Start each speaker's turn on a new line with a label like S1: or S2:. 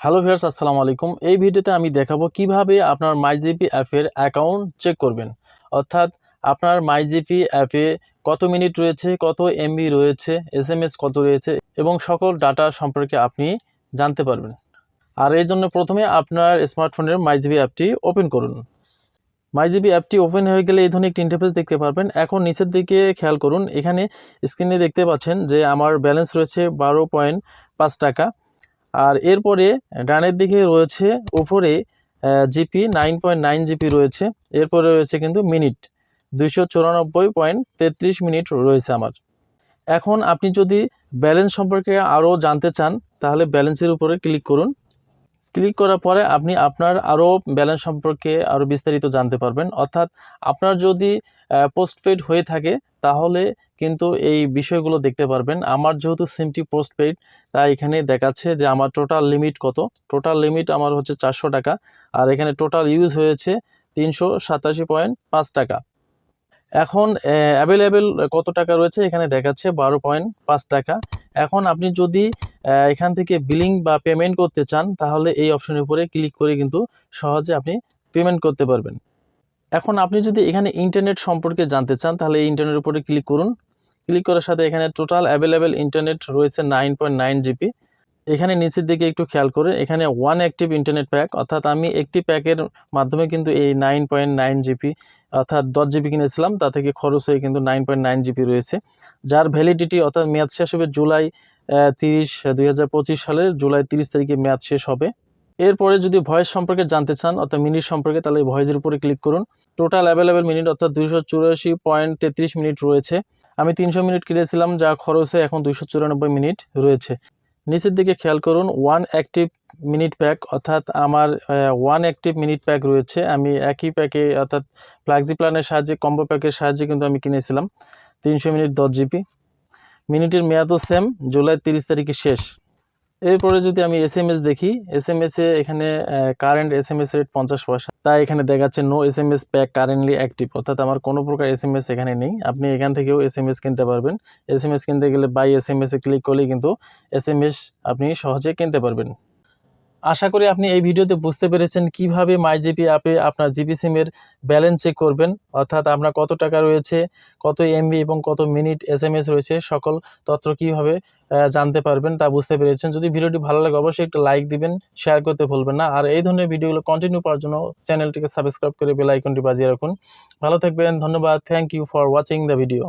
S1: Hello viewers, আসসালামু আলাইকুম। এই ভিডিওতে আমি দেখাবো কীভাবে আপনার মাইজিপি অ্যাপের অ্যাকাউন্ট চেক করবেন। অর্থাৎ আপনার মাইজিপি অ্যাপে কত মিনিট রয়েছে, কত এমবি রয়েছে এসএমএস কত রয়েছে এবং সকল ডাটা সম্পর্কে আপনি জানতে পারবেন। আর এই জন্য প্রথমে আপনার স্মার্টফোনের মাইজিবি অ্যাপটি ওপেন করুন। মাইজিবি অ্যাপটি ওপেন হয়ে গেলে এই ধরনের একটি ইন্টারফেস দেখতে পারবেন। এখন নিচের দিকে খেয়াল করুন, এখানে স্ক্রিনে দেখতে পাচ্ছেন যে আমার ব্যালেন্স রয়েছে বারো পয়েন্ট পাঁচ টাকা। আর এরপরে ডানের দিকে রয়েছে, উপরে GP nine point nine GP রয়েছে। এরপরে রয়েছে কিন্তু মিনিট, দুইশো চুরানব্বই পয়েন্ট তেত্রিশ মিনিট রয়েছে আমার। এখন আপনি যদি ব্যালেন্স সম্পর্কে আরও জানতে চান, তাহলে ব্যালেন্সের উপরে ক্লিক করুন। ক্লিক করার পরে আপনি আপনার আরও ব্যালেন্স সম্পর্কে আরও বিস্তারিত জানতে পারবেন। অর্থাৎ আপনার যদি পোস্টপেড হয়ে থাকে, তাহলে কিন্তু এই বিষয়গুলো দেখতে পারবেন। আমার যেহেতু সিমটি পোস্টপেড তাই এখানে দেখাচ্ছে যে আমার টোটাল লিমিট কত? টোটাল লিমিট আমার হচ্ছে চারশো টাকা, আর এখানে টোটাল ইউজ হয়েছে তিনশো সাতাশি পয়েন্ট পাঁচ টাকা। এখন অ্যাভেলেবেল কত টাকা রয়েছে? এখানে দেখাচ্ছে বারো পয়েন্ট পাঁচ টাকা। এখন আপনি যদি এখান থেকে বিলিং বা পেমেন্ট করতে চান, তাহলে এই অপশনের উপরে ক্লিক করে কিন্তু সহজে আপনি পেমেন্ট করতে পারবেন। এখন আপনি যদি এখানে ইন্টারনেট সম্পর্কে জানতে চান, তাহলে এই ইন্টারনেটের উপরে ক্লিক করুন। ক্লিক করার সাথে এখানে টোটাল অ্যাভেলেবেল ইন্টারনেট রয়েছে নাইন পয়েন্ট নাইন জিবি এখানে নিচের দিকে একটু খেয়াল করে এখানে ওয়ান অ্যাক্টিভ ইন্টারনেট প্যাক অর্থাৎ আমি একটি প্যাকের মাধ্যমে কিন্তু এই নাইন পয়েন্ট নাইন জিবি অর্থাৎ দশ জিবি কিনেছিলাম, তা থেকে খরচ হয়ে কিন্তু নাইন পয়েন্ট নাইন জিবি রয়েছে। যার ভ্যালিডিটি অর্থাৎ মেয়াদ শেষ হবে জুলাই তিরিশ দুই হাজার পঁচিশ সালের জুলাই তিরিশ তারিখে মেয়াদ শেষ হবে। এরপরে যদি ভয়েস সম্পর্কে জানতে চান, অর্থাৎ মিনিট সম্পর্কে, তাহলে ভয়েসের উপরে ক্লিক করুন। টোটাল অ্যাভেলেবেল মিনিট অর্থাৎ দুইশো চুরাশি পয়েন্ট তেত্রিশ মিনিট রয়েছে। আমি তিনশো মিনিট কিনেছিলাম, যা খরচে এখন দুইশো চুরানব্বই মিনিট রয়েছে। নিচের দিকে খেয়াল করুন ওয়ান অ্যাক্টিভ মিনিট প্যাক, অর্থাৎ আমার ওয়ান অ্যাক্টিভ মিনিট প্যাক রয়েছে। আমি একই প্যাকে অর্থাৎ ফ্ল্যাক্সি প্ল্যানের সাহায্যে কম্বো প্যাকের সাহায্যে কিন্তু আমি কিনেছিলাম। তিনশো মিনিট দশ জিবি মিনিটের মেয়াদও সেম জুলাই তিরিশ তারিখে শেষ। এরপরে যদি আমি এস এম এস দেখি এস এম এসে এখানে current S M S rate পঞ্চাশ পয়সা। তাই এখানে দেখাচ্ছে no S M S pack currently active অর্থাৎ আমার কোনো প্রকার এস এম এস এখানে নেই। আপনি এখান থেকেও এস এম এস কিনতে পারবেন। এস এম এস কিনতে গেলে বাই এস এম এসে ক্লিক করলেই কিন্তু এস এম এস আপনি সহজে কিনতে পারবেন। আশা করি আপনি এই ভিডিওতে বুঝতে পেরেছেন কীভাবে মাইজিপি অ্যাপে আপনার জিপি সিমের ব্যালেন্স চেক করবেন, অর্থাৎ আপনার কত টাকা রয়েছে, কত এমবি এবং কত মিনিট এস এম এস রয়েছে, সকল তথ্য কীভাবে জানতে পারবেন তা বুঝতে পেরেছেন। যদি ভিডিওটি ভালো লাগে অবশ্যই একটা লাইক দিবেন শেয়ার করতে ভুলবেন না। আর এই ধরনের ভিডিওগুলো কন্টিনিউ করার জন্য চ্যানেলটিকে সাবস্ক্রাইব করে বেল আইকনটি বাজিয়ে রাখুন। ভালো থাকবেন, ধন্যবাদ thank you for watching the video